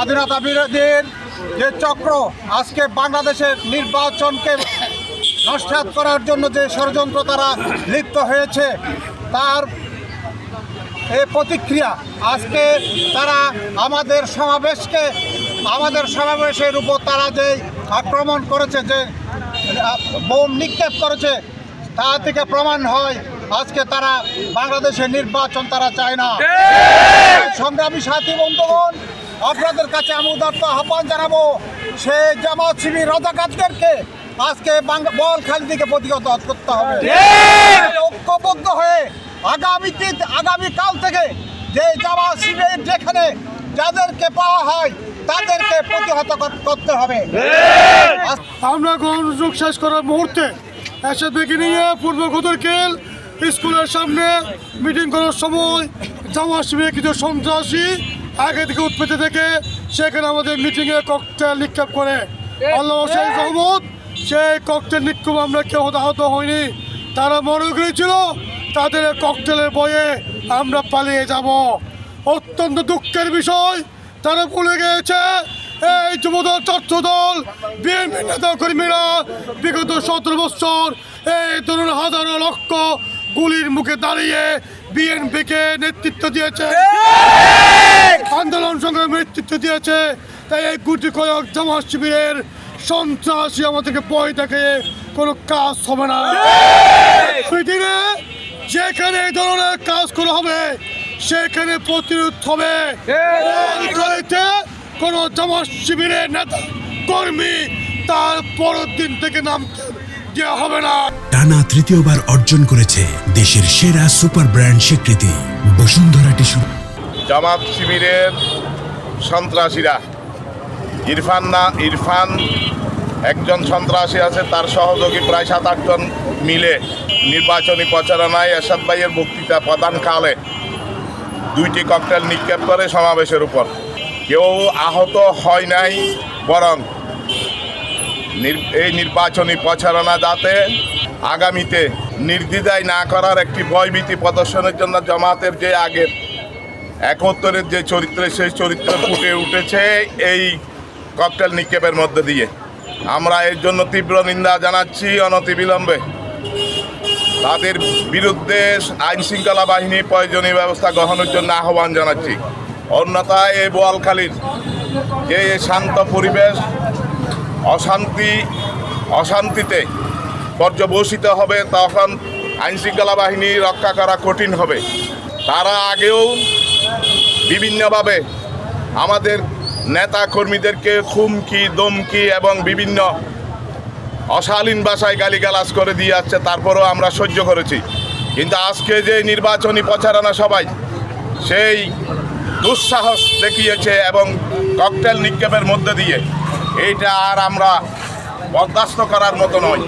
স্বাধীনতা বিরোধীর যে চক্র আজকে বাংলাদেশের নির্বাচনকে নস্বাত করার জন্য যে ষড়যন্ত্র তারা লিপ্ত হয়েছে তার এই প্রতিক্রিয়া আজকে তারা আমাদের সমাবেশকে আমাদের সমাবেশের উপর তারা যে আক্রমণ করেছে যে বোম নিক্ষেপ করেছে তা থেকে প্রমাণ হয় আজকে তারা বাংলাদেশের নির্বাচন তারা চায় না। সংগ্রামী সাথী বন্ধুগণ আপনাদের কাছে আমি উদার্ত আহ্বান জানাব সে জামাত শিবির রাজাকারদেরকে আজকে বাং- বলখালি দিকে প্রতিহত করতে হবে। ঐক্যবদ্ধ হয়ে আগামীতে আগামীকাল থেকে যে জামাত শিবির যেখানে যাদেরকে পাওয়া হয় তাদেরকে প্রতিহত করতে হবে। আমরা গণযোগ শেষ করার মুহূর্তে এসে দেখে নিয়ে পূর্ব গদরকেল স্কুলের সামনে মিটিং করার সময় জামা শিবিরে কিছু সন্ত্রাসী আগে থেকে উৎপত্তি থেকে সেখানে আমাদের মিটিংয়ে ককটেল নিক্ষেপ করে। আল্লাহ সেই রহমত, সেই ককটেল নিক্ষেপ আমরা কেউ আহত হয়নি। তারা মনে করেছিল তাদের ককটেলের বয়ে আমরা পালিয়ে যাব। অত্যন্ত দুঃখের বিষয়, তারা ভুলে গিয়েছে, এই যুবদল, ছাত্র দল, বিএনপি নেতা কর্মীরা বিগত সতেরো বছর এই ধরুন হাজারো লক্ষ গুলির মুখে দাঁড়িয়ে বিএনপিকে নেতৃত্ব দিয়েছে। আন্দোলন সংগ্রামে নেতৃত্ব দিয়েছে। তাই এই গুটি কয়েক জামাত শিবিরের সন্ত্রাসী আমাদেরকে ভয় দেখে কোনো কাজ হবে না। পৃথিবীতে যেখানে এই ধরনের কাজ করা হবে সেখানে প্রতিরোধ হবে। কোন জামাত শিবিরের নেতা কর্মী তার পরের দিন থেকে নামতে দেওয়া হবে না। টানা তৃতীয়বার অর্জন করেছে দেশের সেরা সুপার ব্র্যান্ড স্বীকৃতি বসুন্ধরা টিস্যু। জামাত শিবিরের সন্ত্রাসীরা ইরফান না ইরফান একজন সন্ত্রাসী আছে তার সহযোগী প্রায় সাত আটজন মিলে নির্বাচনী প্রচারণায় এরশাদ ভাইয়ের বক্তৃতা প্রদানকালে দুইটি ককটেল নিক্ষেপ করে সমাবেশের উপর। কেউ আহত হয় নাই বরং এই নির্বাচনী প্রচারণা যাতে আগামীতে নির্দ্বিধায় না করার একটি ভয়ভীতি প্রদর্শনের জন্য জামাতের যে আগের একত্তরের যে চরিত্রে, সেই চরিত্র ফুটে উঠেছে এই ককটেল নিক্ষেপের মধ্যে দিয়ে। আমরা এর জন্য তীব্র নিন্দা জানাচ্ছি অনতিবিলম্বে। তাদের বিরুদ্ধে আইন শৃঙ্খলা বাহিনী প্রয়োজনীয় ব্যবস্থা গ্রহণের জন্য আহ্বান জানাচ্ছি। অন্যথায় এই বোয়ালখালীর যে শান্ত পরিবেশ অশান্তি, অশান্তিতে পর্যবসিত হবে, তখন আইনশৃঙ্খলা বাহিনী রক্ষা করা কঠিন হবে। তারা আগেও বিভিন্নভাবে আমাদের নেতা কর্মীদেরকে খুমকি দমকি এবং বিভিন্ন অশালীন ভাষায় গালিগালাজ করে দিয়ে আসছে, তারপরেও আমরা সহ্য করেছি। কিন্তু আজকে যে নির্বাচনী প্রচারণা সবাই সেই দুঃসাহস দেখিয়েছে এবং ককটেল নিক্ষেপের মধ্যে দিয়ে এইটা আর আমরা বরদাস্ত করার মতো নয়।